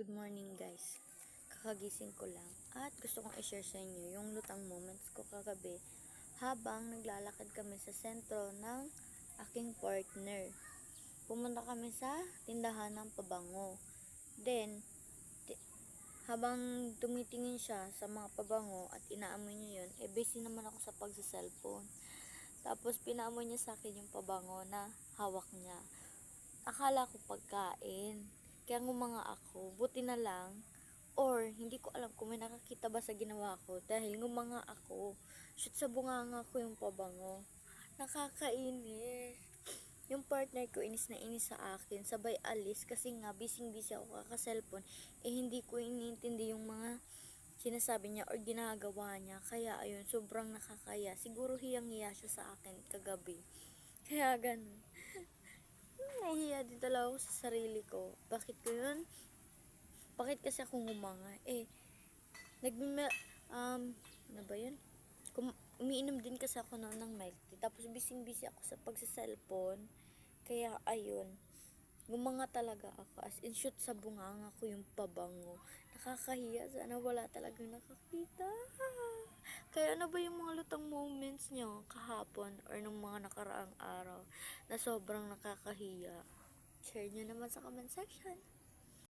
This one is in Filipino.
Good morning guys. Kakagising ko lang at gusto kong i-share sa inyo yung lutang moments ko kagabi habang naglalakad kami sa sentro ng aking partner. Pumunta kami sa tindahan ng pabango. Then, habang tumitingin siya sa mga pabango at inaamoy niya yun, eh busy naman ako sa pagsa-cellphone. Tapos pinaamoy niya sa akin yung pabango na hawak niya. Akala ko pagkain. Kaya ngumanga ako, buti na lang. Or, hindi ko alam kung may nakakita ba sa ginawa ko dahil ngumanga ako. Shoot sa bunganga ko yung pabango. Nakakainis. Yung partner ko inis na inis sa akin, sabay alis kasi nga busy-busy ako kaka-cellphone. Eh hindi ko iniintindi yung mga sinasabi niya or ginagawa niya. Kaya ayun, sobrang nakakaya. Siguro hiyang-hiya siya sa akin kagabi. Kaya ganun. Nahihiya din talaga ako sa sarili ko. Bakit ko yun? Bakit kasi ako ngumanga? Eh, nagmima, um, ano ba yun? Kum- umiinom din kasi ako noon ng milk tea. Tapos busy-busy ako sa pagsa-cellphone. Kaya, ayun. Gumanga talaga ako. As in, shoot sa bunganga ko yung pabango. Nakakahiya. Sana wala talagang nakakita. Kaya ano ba yung mga lutang moments nyo kahapon or nung mga nakaraang araw na sobrang nakakahiya? Share nyo naman sa comment section.